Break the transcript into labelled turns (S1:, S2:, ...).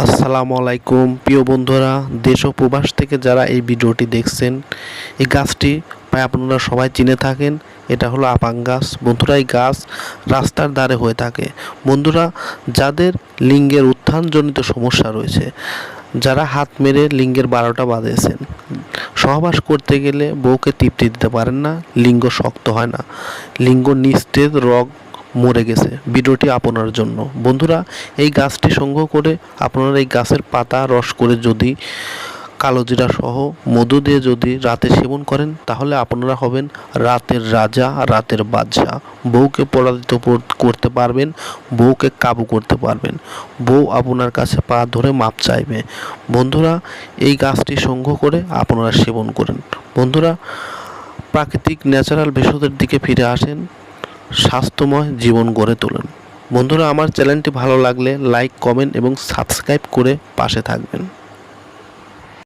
S1: আসসালামু আলাইকুম। প্রিয় বন্ধুরা, দেশ ও প্রবাস থেকে যারা এই ভিডিওটি দেখছেন, এই গাছটি প্রায় আপনারা সবাই চিনে থাকেন, এটা হলো আপাং গাছ। বন্ধুরা, এই গাছ রাস্তার ধারে হয়ে থাকে। বন্ধুরা, যাদের লিঙ্গের উত্থানজনিত সমস্যা রয়েছে, যারা হাত মেরে লিঙ্গের বারোটা বাঁধেছেন সহবাস করতে গেলে বউকে তৃপ্তি দিতে পারেন না, লিঙ্গ শক্ত হয় না। লিঙ্গ নিস্তেজ, রগ মরে গেছে। ভিডিওটি আপনার জন্য। বন্ধুরা, এই গাছটি সংগ্রহ করে আপনারা এই গাছের পাতা রস করে যদি কালোজিরা সহ মধু দিয়ে যদি রাতে সেবন করেন, তাহলে আপনারা হবেন রাতের রাজা, রাতের বাদশাহ। বউকে পরাজিত পর- করতে পারবেন, বউকে কাবু করতে পারবেন। বউ আপনার কাছে পা ধরে মাপ চাইবে। বন্ধুরা, এই গাছটি সংগ্রহ করে আপনারা সেবন করেন। বন্ধুরা, প্রাকৃতিক, ন্যাচারাল ভেষজের দিকে ফিরে আসেন। স্বাস্থ্যময় জীবন গড়ে তোলেন। বন্ধুরা, আমার চ্যানেলটি ভালো লাগলে লাইক, কমেন্ট এবং সাবস্ক্রাইব করে পাশে থাকবেন।